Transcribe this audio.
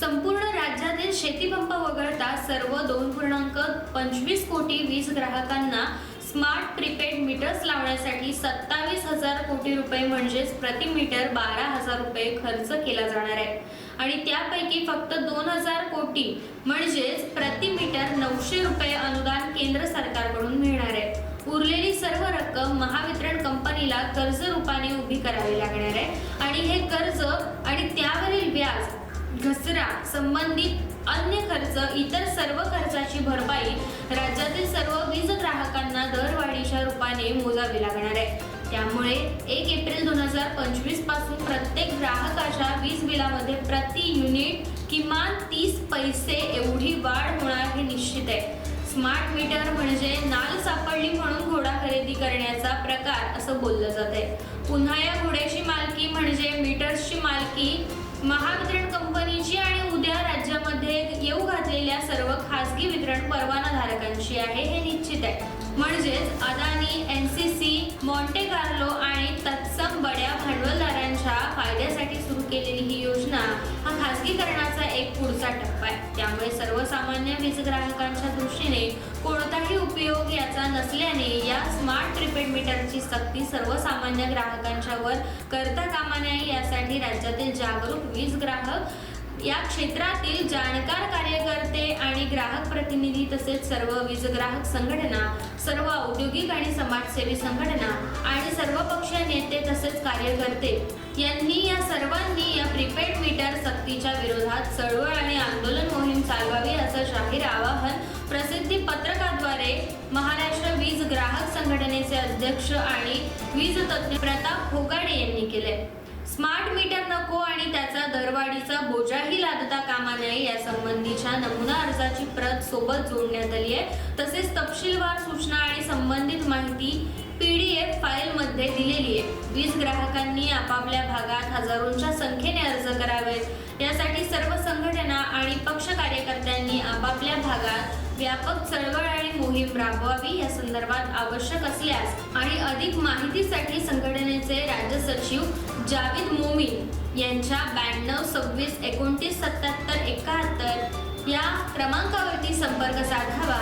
संपूर्ण राज्यातील शेतीपंप वगळता सर्व दोन पूर्णांक पंचवीस कोटी वीज ग्राहकांना स्मार्ट प्रीपेड मीटर्स लावण्यासाठी सत्तावीस हजार कोटी रुपये म्हणजेच प्रति मीटर बारा हजार रुपये खर्च केला जाणार आहे. आणि त्यापैकी फक्त दोन हजार कोटी म्हणजेच प्रति मीटर नऊशे रुपये अनुदान केंद्र सरकारकडून मिळणार आहे. उरलेली सर्व रक्कम महावितरण कंपनीला कर्ज रूपाने उभी करावी लागणार आहे. आणि हे कर्ज आणि त्यावरील व्याज घसरा संबंधित अन्य खर्च इतर सर्व खर्चाची भरपाई राज्यातील सर्व वीज ग्राहकांना दरवाढीच्या रूपाने मोजावी लागणार आहे. त्यामुळे एक एप्रिल दोन हजार पंचवीसपासून प्रत्येक ग्राहकाच्या वीज बिलामध्ये प्रति युनिट किमान तीस पैसे एवढी वाढ होणार हे निश्चित आहे. स्मार्ट मीटर म्हणजे नाल सापडली म्हणून घोडा खरेदी करण्याचा प्रकार असं बोललं जात आहे पुन्हा या घोड्याची मालकी म्हणजे मीटर्सची मालकी महावितरण असलेल्या सर्व खासगी वितरण परवाना धारकांची आहे हे निश्चित आहे. म्हणजेच Adani N C C Monte Carlo आणि तत्सम बड्या भांडवलदारांच्या फायद्यासाठी सुरू केलेली ही योजना हा खासगीकरणाचा एक पुढचा टप्पा आहे. त्यामुळे सर्वसामान्य वीज ग्राहकांच्या दृष्टीने कोणताही उपयोग याचा नसल्याने या स्मार्ट प्रिपेड मीटरची सक्ती सर्वसामान्य ग्राहकांच्या वर करता कामा नये यासाठी राज्यातील जागरूक वीज ग्राहक या क्षेत्रातील जाणकार कार्यकर्ते आणि ग्राहक प्रतिनिधी तसेच सर्व वीज ग्राहक संघटना सर्व औद्योगिक आणि समाजसेवी संघटना आणि सर्व पक्षीय नेते तसेच कार्यकर्ते यांनी या सर्वांनी या प्रीपेड मीटर सक्तीच्या विरोधात चळवळ आणि आंदोलन मोहीम चालवावी असं जाहीर आवाहन प्रसिद्धी पत्रकाद्वारे महाराष्ट्र वीज ग्राहक संघटनेचे अध्यक्ष आणि वीज तज्ज्ञ प्रताप होगाडे यांनी केले स्मार्ट मीटर नको आणि त्याचा दरवाढीचा बोजाही लादता कामा नये या संबंधीच्या नमुना अर्जाची प्रत सोबत जोडण्यात आली आहे. तसेच तपशीलवार सूचना आणि संबंधित माहिती पीडीएफ फाईल मध्ये दिलेली आहे. वीज ग्राहकांनी आपापल्या भागात हजारोंच्या संख्येने अर्ज करावेत. यासाठी सर्व संघटना आणि पक्ष कार्यकर्त्यांनी आपापल्या भागात व्यापक चळवळ आणि मोहीम राबवावी या संदर्भात आवश्यक असल्यास आणि अधिक माहितीसाठी संघटना संघटनेचे राज्य सचिव जावेद मोमीन यांच्या ब्याण्णव सव्वीस एकोणतीस सत्याहत्तर एकाहत्तर या क्रमांकावरती संपर्क साधावा.